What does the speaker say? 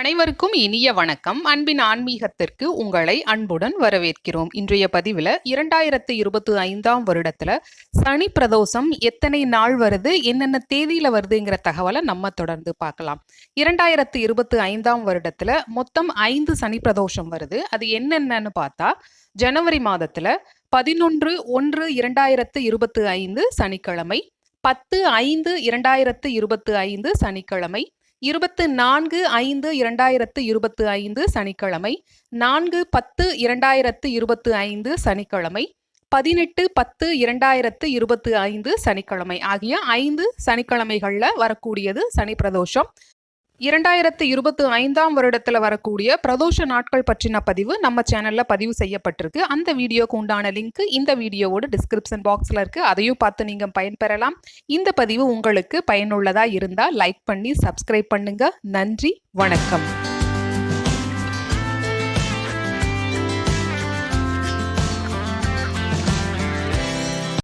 அனைவருக்கும் இனிய வணக்கம். அன்பின் ஆன்மீகத்திற்கு உங்களை அன்புடன் வரவேற்கிறோம். இன்றைய பதிவில் இரண்டாயிரத்து இருபத்தி ஐந்தாம் வருடத்துல சனி பிரதோஷம் எத்தனை நாள் வருது என்னென்ன தேதியில வருதுங்கிற தகவலை நம்ம தொடர்ந்து பார்க்கலாம். இரண்டாயிரத்து இருபத்தி ஐந்தாம் வருடத்துல மொத்தம் ஐந்து சனி பிரதோஷம் வருது. அது என்னென்னன்னு பார்த்தா ஜனவரி மாதத்துல பதினொன்று ஒன்று இரண்டாயிரத்து இருபத்தி ஐந்து சனிக்கிழமை பத்து ஐந்து இரண்டாயிரத்து இருபத்து ஐந்து சனிக்கிழமை. இருபத்து நான்கு ஐந்து இரண்டாயிரத்து இருபத்து ஐந்து சனிக்கிழமை. நான்கு பத்து இரண்டாயிரத்து இருபத்து ஐந்து சனிக்கிழமை. பதினெட்டு பத்து இரண்டாயிரத்து இருபத்து ஐந்து சனிக்கிழமை. ஆகிய ஐந்து சனிக்கிழமைகளில் வரக்கூடியது சனி பிரதோஷம். இரண்டாயிரத்து இருபத்து ஐந்தாம் வருடத்தில் வரக்கூடிய பிரதோஷ நாட்கள் பற்றின பதிவு நம்ம சேனலில் பதிவு செய்யப்பட்டிருக்கு. அந்த வீடியோக்கு உண்டான லிங்க் இந்த வீடியோவோட டிஸ்கிரிப்ஷன் பாக்ஸில் இருக்குது அதையும் பார்த்து நீங்கள் பயன்பெறலாம். இந்த பதிவு உங்களுக்கு பயனுள்ளதாக இருந்தால் லைக் பண்ணி சப்ஸ்கிரைப் பண்ணுங்கள் நன்றி வணக்கம்.